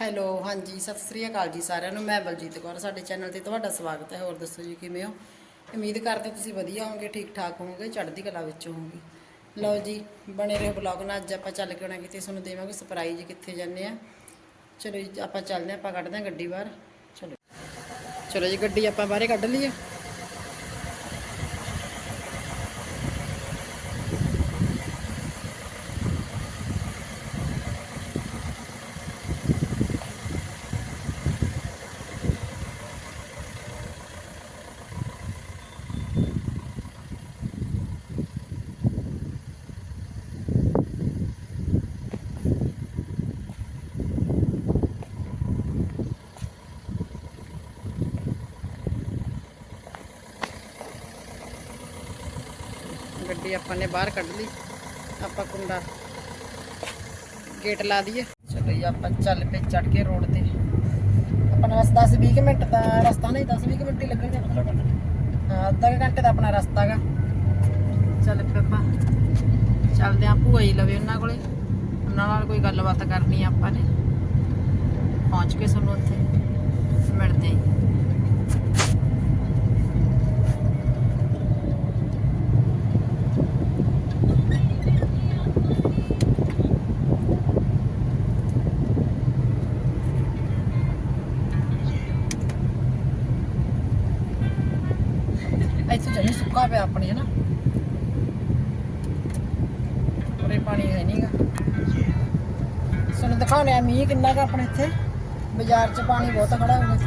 Hello, ਹਾਂਜੀ, ਸਤਿ ਸ੍ਰੀ ਅਕਾਲ ਜੀ ਸਾਰਿਆਂ ਨੂੰ। ਮੈਂ ਬਲਜੀਤ ਕੌਰ, ਸਾਡੇ ਚੈਨਲ ਤੇ ਤੁਹਾਡਾ ਸਵਾਗਤ ਹੈ। ਹੋਰ ਦੱਸੋ ਜੀ, ਕਿਵੇਂ ਹੋ? ਉਮੀਦ ਕਰਦੇ ਤੁਸੀਂ ਵਧੀਆ ਹੋਵੋਗੇ ਠੀਕ ਠਾਕ ਹੋਵੋਗੇ, ਚੜ੍ਹਦੀ ਕਲਾ ਵਿੱਚ ਹੋਵੋਗੇ। ਲਓ ਜੀ, ਬਣੇ ਰਹੋ ਬਲੌਗ ਨਾਲ। ਅੱਜ ਆਪਾਂ ਚੱਲ ਕੇ ਆਉਣਾ ਕਿਤੇ, ਤੁਹਾਨੂੰ ਦੇਵਾਂਗੇ ਸਰਪ੍ਰਾਈਜ਼ ਕਿੱਥੇ ਜਾਂਦੇ ਆ। ਚਲੋ ਜੀ, ਆਪਾਂ ਚੱਲਦੇ ਹਾਂ, ਆਪਾਂ ਕੱਢਦੇ ਹਾਂ ਗੱਡੀ ਬਾਹਰ। ਚਲੋ। ਚਲੋ ਜੀ, ਗੱਡੀ ਆਪਾਂ ਬਾਹਰੇ ਕੱਢ ਲਈਏ। ਗੱਡੀ ਆਪਾਂ ਨੇ ਬਾਹਰ ਕੱਢ ਲਈ। ਆਪਾਂ ਕੁੰਡਾ ਗੇਟ ਲਾ ਦਈਏ। ਚਲੋ ਜੀ ਆਪਾਂ ਚੱਲ ਪਏ ਚੜ ਕੇ ਰੋਡ ਤੇ। ਆਪਣਾ ਬਸ 10 20 ਮਿੰਟ ਦਾ ਰਸਤਾ ਨਹੀਂ 10 20 ਮਿੰਟ ਹੀ ਲੱਗਣਗੇ। ਹਾਂ ਅੱਧਾ ਘੰਟੇ ਦਾ ਆਪਣਾ ਰਸਤਾ ਹੈਗਾ ਚੱਲ ਪਏ ਆਪਾਂ। ਚੱਲਦੇ ਆਂ ਭੂਆ ਜੀ ਲਵੇ ਉਹਨਾਂ ਕੋਲੇ। ਉਹਨਾਂ ਨਾਲ ਕੋਈ ਗੱਲਬਾਤ ਕਰਨੀ ਆ ਆਪਾਂ ਨੇ। ਪਹੁੰਚ ਕੇ ਸਾਨੂੰ ਉੱਥੇ। ਮਿਲਦੇ ਆਂ। ਦਿਖਾਉਣੇ ਆ ਮੀਂਹ ਕਿੰਨਾ ਕੁ ਆਪਣੇ ਇੱਥੇ? ਬਾਜ਼ਾਰ 'ਚ ਪਾਣੀ ਬਹੁਤ ਖੜਾ ਹੋ ਗਿਆ ਸੀ।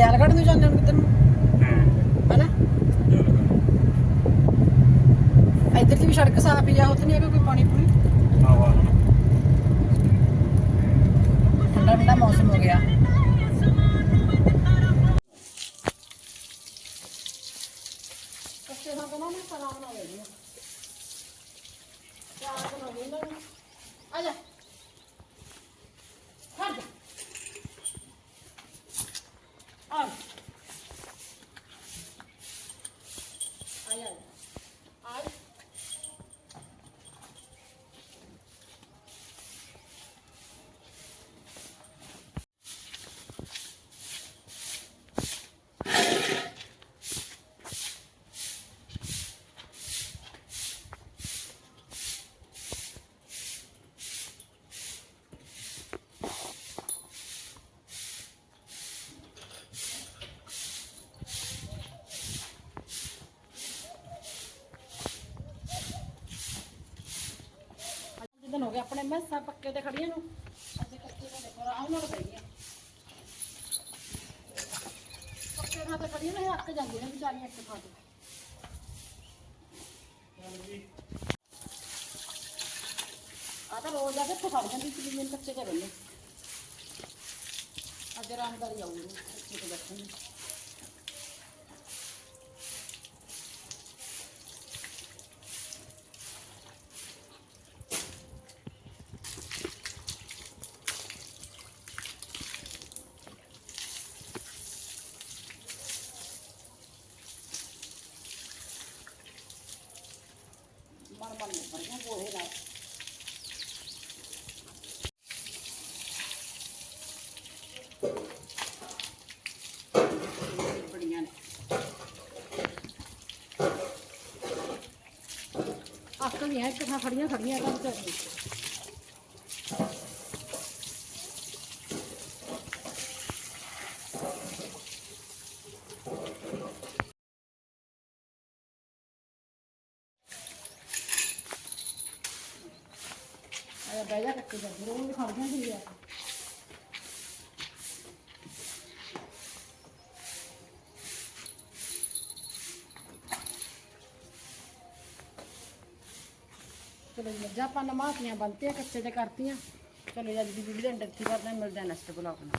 ਦਿਆਲਗੜ੍ਹ ਨੂੰ ਜਾਂਦੇ ਹੋ ਕਿੱਧਰ ਨੂੰ ਹਨਾ ਦੀ ਵੀ ਸੜਕ ਸਾਫ਼ ਹੀ ਆ, ਉੱਥੇ ਨਹੀਂ ਕੋਈ ਪਾਣੀ ਪੂਣੀ? ਠੰਡਾ ਠੰਡਾ ਮੌਸਮ ਹੋ ਗਿਆ। ਆ ਹੋ ਗਏ ਆਪਣੇ ਮੈਸਾਂ ਪੱਕੇ ਤੇ ਖੜੀਆਂ ਨੂੰ। ਅੱਜ ਕੱਚੇ ਦੇ ਦੇਖੋ ਆਰਾਮ ਨਾਲ ਪਈਆਂ ਪੱਕੇ ਥਾਂ ਤੇ ਖੜੀਆਂ ਨੇ ਅੱਕ ਜਾਂਦੀਆਂ ਨੇ ਵਿਚਾਰੀਆਂ ਇੱਕ ਥਾਂ ਆ ਤਾਂ ਰੋਜ਼ ਆ ਕੇ ਇੱਥੇ ਜਾਂਦੀ ਸੀ ਮੈਨੂੰ ਕੱਚੇ ਤੇ ਬੰਨੇ ਅੱਜ ਆਰਾਮਦਾਰੀ ਆਊਗੀ, ਇੱਥੇ ਤੇ ਬੈਠਣੀ ਅੱਕ ਗਈਆਂ ਇੱਕ ਖੜੀਆਂ ਖੜੀਆਂ ਤਾਂ। ਵਿਚਾਰੀ ਆਇਆ, ਬਹਿ ਕੱਟੀ ਜਾਂਦੀ ਰੋਜ਼ ਖੜ ਜਾਂਦੀ ਆ। ਚਲੋ ਜੀ ਮੱਝਾਂ ਆਪਾਂ ਨਮਾਤੀਆਂ ਬੰਨਤੀਆਂ ਕੱਚੇ ਤੇ ਕਰਤੀਆਂ। ਚਲੋ ਜੀ, ਅੱਜ ਦੀ ਵੀਡੀਓ ਦੇ ਅੰਦਰ ਇੱਥੇ ਕਰਦੇ ਹਾਂ ਨੈਕਸਟ ਬਲੌਗ ਨਾਲ।